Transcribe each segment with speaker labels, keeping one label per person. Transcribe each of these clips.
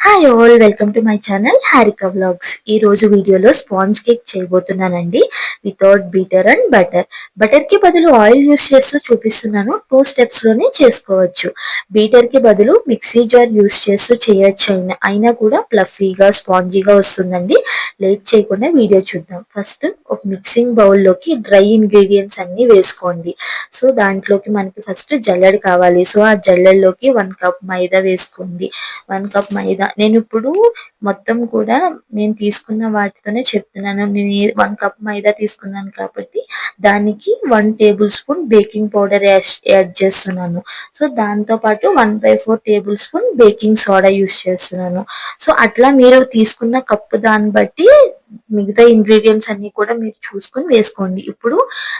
Speaker 1: Hi all welcome to my channel Harika vlogs ఈ రోజు వీడియోలో స్పాంజ్ కేక్ చేయబోతున్నానండి. వితౌట్ బీటర్ అండ్ బటర్ బటర్కి బదులు ఆయిల్ యూస్ చేస్తూ చూపిస్తున్నాను. టూ స్టెప్స్లోనే చేసుకోవచ్చు. బీటర్కి బదులు మిక్సీ జార్ యూస్ చేస్తూ చేయొచ్చు అయినా. అయినా కూడా ప్లఫీగా స్పాంజీగా వస్తుందండి. లేట్ చేయకుండా వీడియో చూద్దాం. ఫస్ట్ ఒక మిక్సింగ్ బౌల్లోకి డ్రై ఇంగ్రీడియంట్స్ అన్ని వేసుకోండి. సో దాంట్లోకి మనకి ఫస్ట్ జల్లెడ కావాలి. సో ఆ జల్లెడలోకి వన్ కప్ మైదా వేసుకోండి. వన్ కప్ మైదా నేను ఇప్పుడు మొత్తం కూడా నేను తీసుకున్న వాటితోనే చెప్తున్నాను. నేను వన్ కప్ మైదా తీసుకున్నాను కాబట్టి దానికి one tablespoon baking powder add చేస్తున్నాను. సో దాంతో పాటు one by four tablespoon baking soda use చేస్తున్నాను. సో అట్లా మీరు తీసుకున్న కప్పు దాన్ని బట్టి మిగతా ఇంగ్రీడియంట్స్ అన్ని కూడా మీరు చూసుకొని వేసుకోండి. ఇప్పుడు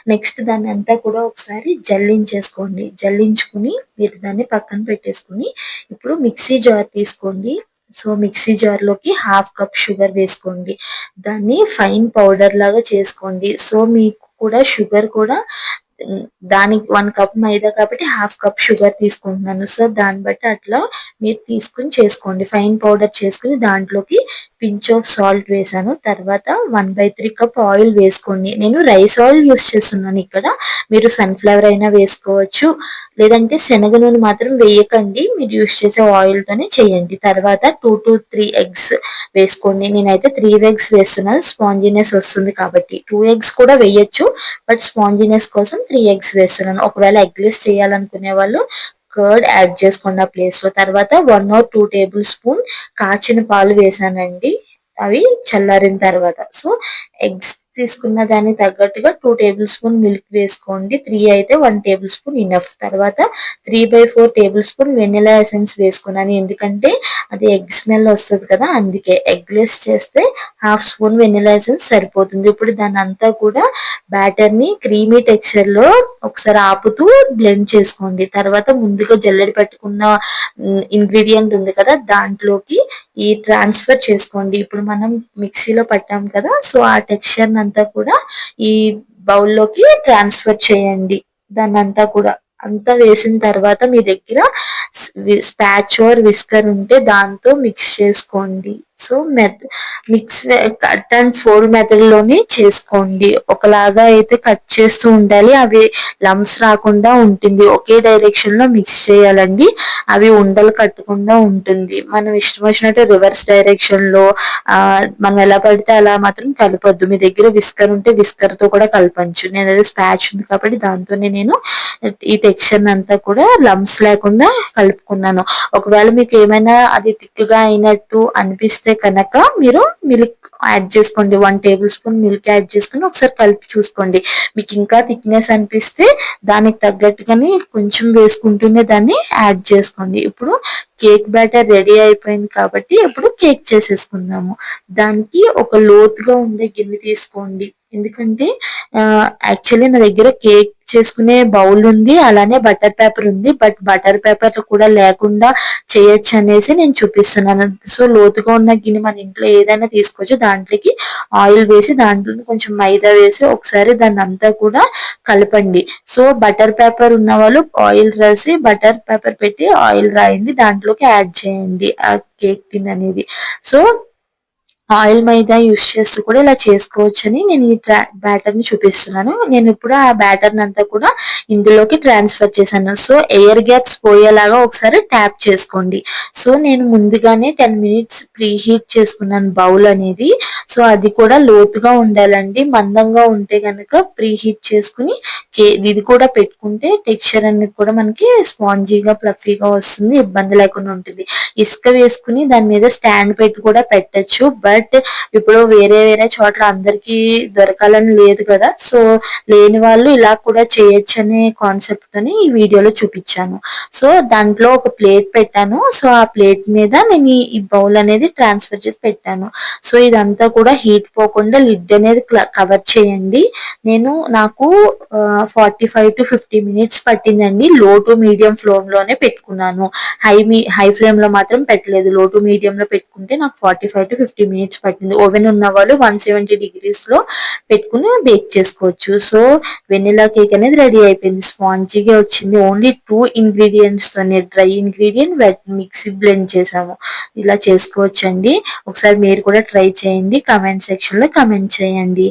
Speaker 1: నెక్స్ట్ దాన్ని అంతా కూడా ఒకసారి జల్లించేసుకోండి. జల్లించుకుని మీరు దాన్ని పక్కన పెట్టేసుకుని ఇప్పుడు మిక్సీ జార్ తీసుకోండి. సో మిక్సీ జార్లోకి హాఫ్ కప్ షుగర్ వేసుకోండి. దాన్ని ఫైన్ పౌడర్ లాగా చేసుకోండి. సో మీకు కూడా షుగర్ కూడా దానికి వన్ కప్ మైదా కాబట్టి హాఫ్ కప్ షుగర్ తీసుకుంటున్నాను సో దాన్ని బట్టి అట్లా మీరు తీసుకుని చేసుకోండి. ఫైన్ పౌడర్ చేసుకుని దాంట్లోకి పించ్ ఆఫ్ సాల్ట్ వేసాను. తర్వాత one by three cup oil వేసుకోండి. నేను రైస్ ఆయిల్ యూస్ చేస్తున్నాను ఇక్కడ. మీరు సన్ఫ్లవర్ అయినా వేసుకోవచ్చు. లేదంటే శనగ నూనె మాత్రం వేయకండి. మీరు యూస్ చేసే ఆయిల్ తోనే చేయండి. తర్వాత టూ టు త్రీ ఎగ్స్ వేసుకోండి. నేనైతే త్రీ ఎగ్స్ వేస్తున్నాను. స్పాంజినెస్ వస్తుంది కాబట్టి. టూ ఎగ్స్ కూడా వేయొచ్చు. బట్ స్పాంజినెస్ కోసం త్రీ ఎగ్స్ వేస్తున్నాను. ఒకవేళ ఎగ్లెస్ చేయాలనుకునే వాళ్ళు కర్డ్ యాడ్ చేసుకోండి ఆ ప్లేస్ తర్వాత one or two tablespoon కాచిన పాలు వేసానండి. అవి చల్లారిన తర్వాత. సో ఎగ్స్ తీసుకున్న దాన్ని తగ్గట్టుగా టూ టేబుల్ స్పూన్ మిల్క్ వేసుకోండి. త్రీ అయితే వన్ టేబుల్ స్పూన్ ఇనఫ్ తర్వాత three by four tablespoon vanilla essence వేసుకున్నాను. ఎందుకంటే అది ఎగ్ స్మెల్ వస్తుంది కదా అందుకే. ఎగ్లెస్ చేస్తే హాఫ్ స్పూన్ వెనిలా ఎసెన్స్ సరిపోతుంది. ఇప్పుడు దాని అంతా కూడా బ్యాటర్ని క్రీమీ టెక్స్చర్లో ఒకసారి ఆపుతూ బ్లెండ్ చేసుకోండి. తర్వాత ముందుగా జల్లెడ పెట్టుకున్న ఇంగ్రీడియంట్ ఉంది కదా దాంట్లోకి ఈ ట్రాన్స్ఫర్ చేసుకోండి. ఇప్పుడు మనం మిక్సీలో పట్టాం కదా సో ఆ టెక్స్చర్ అంతా కూడా ఈ బౌల్లోకి ట్రాన్స్ఫర్ చేయండి. దాన్ని అంతా కూడా అంతా వేసిన తర్వాత మీ దగ్గర స్పాచ్ ఆర్ విస్కర్ ఉంటే దాంతో మిక్స్ చేసుకోండి. సో మెత్ మిక్స్ కట్ అండ్ ఫోల్డ్ మెథడ్లోనే చేసుకోండి. ఒకలాగా అయితే కట్ చేస్తూ ఉండాలి. అవి లమ్స్ రాకుండా ఉంటుంది. ఒకే డైరెక్షన్లో మిక్స్ చేయాలండి. అవి ఉండలు కట్టకుండా ఉంటుంది. మనం ఇష్టం వచ్చినట్టు రివర్స్ డైరెక్షన్లో ఆ మనం ఎలా పడితే అలా మాత్రం కలపొద్దు. మీ దగ్గర విస్కర్ ఉంటే విస్కర్తో కూడా కలపచ్చు. నేను అదే స్పాచ్ ఉంది కాబట్టి దాంతోనే నేను ఈ టెక్స్చర్ అంతా కూడా లంప్స్ లేకుండా కలుపుకున్నాను. ఒకవేళ మీకు ఏమైనా అది తిక్కుగా అయినట్టు అనిపిస్తే కనుక మీరు మిల్క్ యాడ్ చేసుకోండి. One tablespoon milk add చేసుకుని ఒకసారి కలిపి చూసుకోండి. మీకు ఇంకా థిక్నెస్ అనిపిస్తే దానికి తగ్గట్టుగానే కొంచెం వేసుకుంటూనే దాన్ని యాడ్ చేసుకోండి. ఇప్పుడు కేక్ బ్యాటర్ రెడీ అయిపోయింది కాబట్టి ఇప్పుడు కేక్ చేసేసుకుందాము. దానికి ఒక లోతుగా ఉండే గిన్నె తీసుకోండి. ఎందుకంటే యాక్చువల్లీ నా దగ్గర కేక్ చేసుకునే బౌల్ ఉంది అలానే బటర్ పేపర్ ఉంది బట్ బటర్ పేపర్ కూడా లేకుండా చేయొచ్చు అనేసి నేను చూపిస్తున్నాను. సో లోతుగా ఉన్న గిన్నె మన ఇంట్లో ఏదైనా తీసుకోవచ్చు. దాంట్లోకి ఆయిల్ వేసి దాంట్లో కొంచెం మైదా వేసి ఒకసారి దాన్ని అంతా కూడా కలపండి. సో బటర్ పేపర్ ఉన్న వాళ్ళు ఆయిల్ రాసి బటర్ పేపర్ పెట్టి ఆయిల్ రాయండి దాంట్లోకి యాడ్ చేయండి ఆ కేక్ టిన్ అనేది. సో ఆయిల్ మైదా యూస్ చేస్తూ కూడా ఇలా చేసుకోవచ్చు అని నేను ఈ బ్యాటర్ని చూపిస్తున్నాను. నేను ఇప్పుడు ఆ బ్యాటర్ అంతా కూడా ఇందులోకి ట్రాన్స్ఫర్ చేశాను. సో ఎయిర్ గ్యాప్స్ పోయేలాగా ఒకసారి ట్యాప్ చేసుకోండి. సో నేను ముందుగానే టెన్ మినిట్స్ ప్రీ హీట్ చేసుకున్నాను బౌల్ అనేది. సో అది కూడా లోతుగా ఉండాలండి. మందంగా ఉంటే కనుక ప్రీ హీట్ చేసుకుని ఇది కూడా పెట్టుకుంటే టెక్స్చర్ అనేది కూడా మనకి స్పాంజీగా ప్లఫీగా వస్తుంది. ఇబ్బంది లేకుండా ఉంటుంది. ఇసుక వేసుకుని దాని మీద స్టాండ్ పెట్టి కూడా పెట్టచ్చు. బట్ ఇప్పుడు వేరే వేరే చోట్ల అందరికి దొరకాలని లేదు కదా. సో లేని వాళ్ళు ఇలా కూడా చేయొచ్చు అనే కాన్సెప్ట్ తోని ఈ వీడియోలో చూపించాను. సో దాంట్లో ఒక ప్లేట్ పెట్టాను. సో ఆ ప్లేట్ మీద నేను ఈ బౌల్ అనేది ట్రాన్స్ఫర్ చేసి పెట్టాను. సో ఇదంతా కూడా హీట్ పోకుండా లిడ్ అనేది కవర్ చేయండి. నేను నాకు forty five to fifty minutes పట్టిందండి. లో టు మీడియం ఫ్లేమ్లోనే పెట్టుకున్నాను. హై మీ హై ఫ్లేమ్లో మాత్రం పెట్టలేదు. లో టు మీడియం లో పెట్టుకుంటే నాకు forty five to fifty minutes minutes పట్టింది ఓవెన్ ఉన్న వాళ్ళు వన్ సెవెంటీ డిగ్రీస్లో పెట్టుకుని బేక్ చేసుకోవచ్చు. సో వెనిలా కేక్ అనేది రెడీ అయిపోయింది. స్పాంజీగా వచ్చింది. ఓన్లీ టూ ఇంగ్రీడియంట్స్ తోనే dry ingredient wet mixie blend చేసాము. ఇలా చేసుకోవచ్చు అండి ఒకసారి మీరు కూడా ట్రై చేయండి. కమెంట్ సెక్షన్లో కమెంట్ చేయండి.